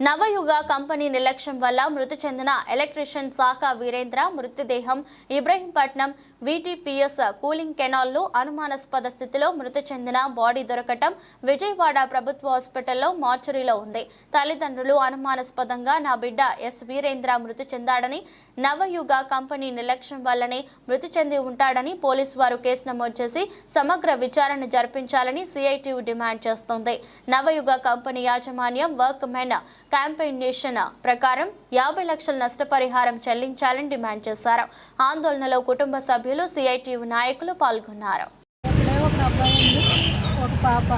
నవయుగ company నిర్లక్ష్యం వల్ల మృతి చెందిన ఎలక్ట్రీషియన్ శాఖ వీరేంద్ర మృతదేహం ఇబ్రహీంపట్నం వీటీపీఎస్ కూలింగ్ కెనాల్లో అనుమానాస్పద స్థితిలో మృతి చెందిన బాడీ దొరకటం విజయవాడ ప్రభుత్వ హాస్పిటల్లో మార్చురీలో ఉంది. తల్లిదండ్రులు అనుమానాస్పదంగా నా బిడ్డ ఎస్ వీరేంద్ర మృతి చెందాడని నవయుగ కంపెనీ నిర్లక్ష్యం వల్లనే మృతి చెంది ఉంటాడని పోలీసు వారు కేసు నమోదు చేసి సమగ్ర విచారణ జరిపించాలని సిఐటియు డిమాండ్ చేస్తోంది. నవయుగ కంపెనీ యాజమాన్యం వర్క్ మెన్ క్యాంపెయినేషన్ ప్రకారం యాభై లక్షల నష్టపరిహారం చెల్లించాలని డిమాండ్ చేశారు. ఆందోళనలో కుటుంబ సభ్యులు సిఐటియు నాయకులు పాల్గొన్నారు. ఒక పాప.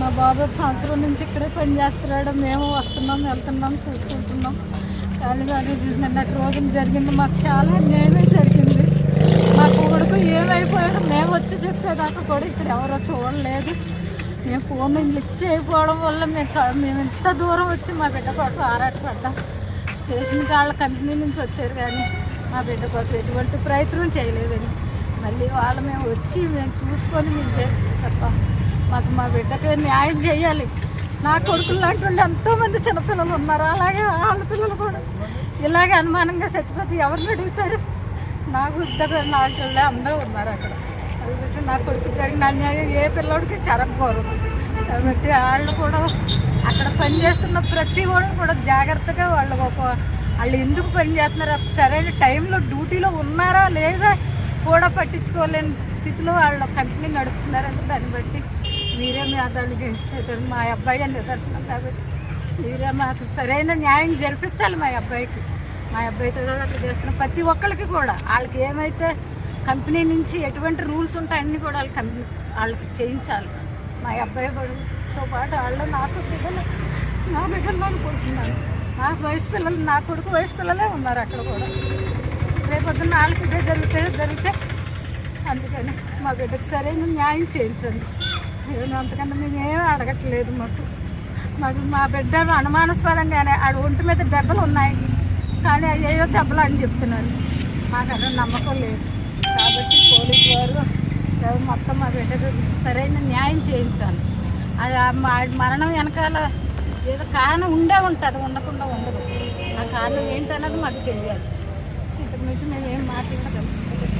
మా బాబు సంవత్సరం నుంచి ఇక్కడే పనిచేస్తున్నాడు మేము వస్తున్నాం వెళ్తున్నాం చూసుకుంటున్నాం. కానీ కానీ నిన్నటి రోజున జరిగింది మాకు చాలా అన్యాయమే జరిగింది. మా కొడుకు ఏమైపోయాడు? మేము వచ్చి చెప్పేదాకా కూడా ఇక్కడ ఎవరో చూడలేదు. మేము ఫోన్ లిఫ్ట్ చేయకపోవడం వల్ల మేము మేము ఇంత దూరం వచ్చి మా బిడ్డ కోసం ఆరాటపడ్డాం. స్టేషన్ వాళ్ళ కంపెనీ నుంచి వచ్చారు కానీ మా బిడ్డ కోసం ఎటువంటి ప్రయత్నం చేయలేదని. మళ్ళీ వాళ్ళు మేము వచ్చి మేము చూసుకొని మీకు తప్ప మాకు మా బిడ్డకి న్యాయం చేయాలి. నా కొడుకులు లాంటి వాళ్ళు ఎంతోమంది చిన్నపిల్లలు ఉన్నారు. అలాగే వాళ్ళ పిల్లలు కూడా. ఇలాగే అనుమానంగా చచ్చిపోతే ఎవరిని అడుగుతారు? నాకు ఇద్దరు నాలుగు అందరూ ఉన్నారు అక్కడ. కాబట్టి నా కొడుకు జరిగిన అన్యాయం ఏ పిల్లోడికి జరగకూడదు. కాబట్టి వాళ్ళు కూడా అక్కడ పని చేస్తున్న ప్రతి వాళ్ళు కూడా జాగ్రత్తగా వాళ్ళు ఒక వాళ్ళు ఎందుకు పని చేస్తున్నారు? సరైన టైంలో డ్యూటీలో ఉన్నారా లేదా కూడా పట్టించుకోలేని స్థితిలో వాళ్ళ కంపెనీ నడుపుతున్నారంటే దాన్ని బట్టి మీరే మీ దానికి మా అబ్బాయి అని నిదర్శనం కాబట్టి మీరే మాకు సరైన న్యాయం జరిపించాలి మా అబ్బాయికి. మా అబ్బాయితో అట్లా చేస్తున్న ప్రతి ఒక్కరికి కూడా. వాళ్ళకి ఏమైతే కంపెనీ నుంచి ఎటువంటి రూల్స్ ఉంటాయి అన్నీ కూడా వాళ్ళు కంపెనీ వాళ్ళకి చేయించాలి. మా అబ్బాయి కొడుకుతో పాటు వాళ్ళు నాకు బిడ్డలు నా బిడ్డలు అనుకుంటున్నాను నా వయసు పిల్లలు నా కొడుకు వయసు పిల్లలే ఉన్నారు అక్కడ కూడా. రేపొద్దున వాళ్ళకి ఇదే జరిగితే జరిగితే అందుకని మా బిడ్డకు సరైన న్యాయం చేయించండి. నేను అంతకన్నా మేమేం అడగట్లేదు మాకు. మాకు మా బిడ్డ అనుమానాస్పదంగానే ఆడ ఒంటి మీద దెబ్బలు ఉన్నాయి. కానీ అవి దెబ్బలు అని చెప్తున్నారు. మాకు అదే నమ్మకం లేదు. కాబట్టి పోలీసు వారు మొత్తం మా బిడ్డకు సరైన న్యాయం చేయించాలి. అది మా మరణం వెనకాల ఏదో కారణం ఉండే ఉంటుంది ఉండకుండా ఉండదు. ఆ కారణం ఏంటన్నది మాకు తెలియాలి. ఇంతకు మించి మేము ఏం మాట్లాడదలుచుకోలేదు.